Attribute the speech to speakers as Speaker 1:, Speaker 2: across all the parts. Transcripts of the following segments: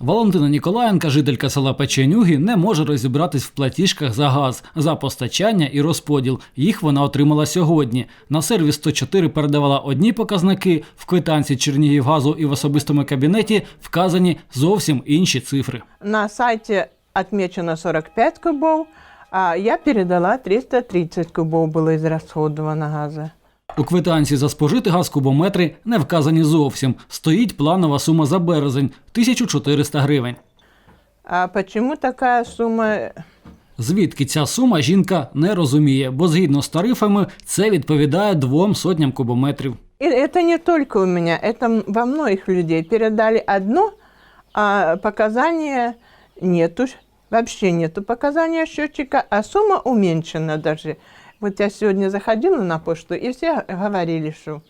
Speaker 1: Валентина Ніколаєнка, жителька села Печенюги, не може розібратись в платіжках за газ, за постачання і розподіл. Їх вона отримала сьогодні. На сервіс 104 передавала одні показники, в квитанції Чернігівгазу і в особистому кабінеті вказані зовсім інші цифри.
Speaker 2: На сайте отмечено 45 кубов, а я передала 330 кубов было израсходовано газа.
Speaker 1: У квитанції за спожитий газ кубометри не вказані зовсім. Стоїть планова сума за березень 1400 гривень.
Speaker 2: А почему такая сумма?
Speaker 1: Звідки ця сума жінка не розуміє, бо згідно з тарифами це відповідає двом сотням кубометрів.
Speaker 2: И это не только у меня, это м- во многих людей. Передали одно, а показания нету, вообще нету показания счетчика, а сумма уменьшена даже. Вот я сегодня заходила на почту, и все говорили, что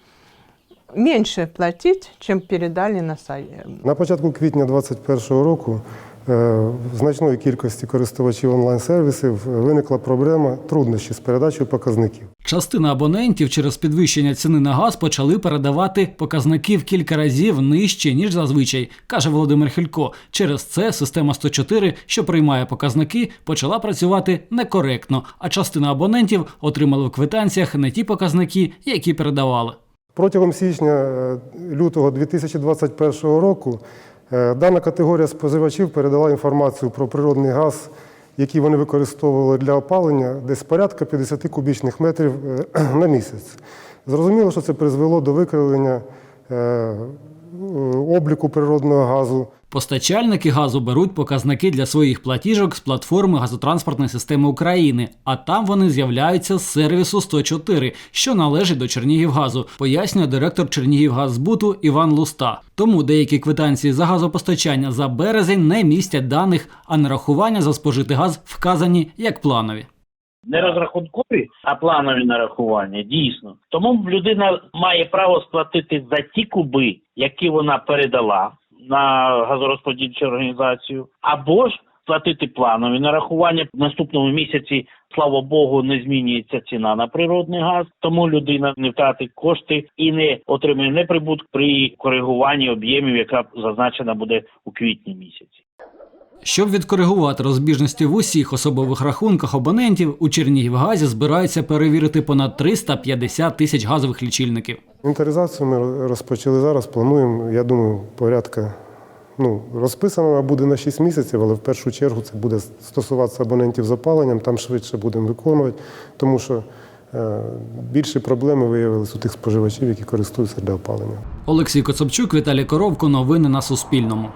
Speaker 2: меньше платить, чем передали на сайт.
Speaker 3: На початку квітня 2021 року значної кількості користувачів онлайн-сервісів виникла проблема труднощі з передачею показників.
Speaker 1: Частина абонентів через підвищення ціни на газ почали передавати показники в кілька разів нижче, ніж зазвичай, каже Володимир Хилько. Через це система 104, що приймає показники, почала працювати некоректно, а частина абонентів отримали в квитанціях не ті показники, які передавали.
Speaker 3: Протягом січня-лютого 2021 року е, дана категорія споживачів передала інформацію про природний газ, який вони використовували для опалення, десь порядка 50 кубічних метрів е, на місяць. Зрозуміло, що це призвело до викривлення е, е, обліку природного газу.
Speaker 1: Постачальники газу беруть показники для своїх платіжок з платформи газотранспортної системи України, а там вони з'являються з сервісу 104, що належить до Чернігівгазу, пояснює директор Чернігівгазбуту Іван Луста. Тому деякі квитанції за газопостачання за березень не містять даних, а нарахування за спожитий газ вказані як планові.
Speaker 4: не розрахункові, а планові нарахування, дійсно. Тому людина має право сплатити за ті куби, які вона передала на газорозподільчу організацію, або ж платити планові нарахування. В наступному місяці, слава Богу, не змінюється ціна на природний газ, тому людина не втратить кошти і не отримає неприбуток при коригуванні об'ємів, яка зазначена буде у квітні місяці.
Speaker 1: Щоб відкоригувати розбіжності в усіх особових рахунках абонентів, у Чернігівгазі збираються перевірити понад 350 тисяч газових лічильників.
Speaker 3: Інвентаризацію ми розпочали зараз. Плануємо, я думаю, порядка. Ну, розписано вона буде на 6 місяців, але в першу чергу це буде стосуватися абонентів з опаленням, там швидше будемо виконувати, тому що е, більші проблеми виявилися у тих споживачів, які користуються для опалення.
Speaker 1: Олексій Коцопчук, Віталій Коровко. Новини на Суспільному.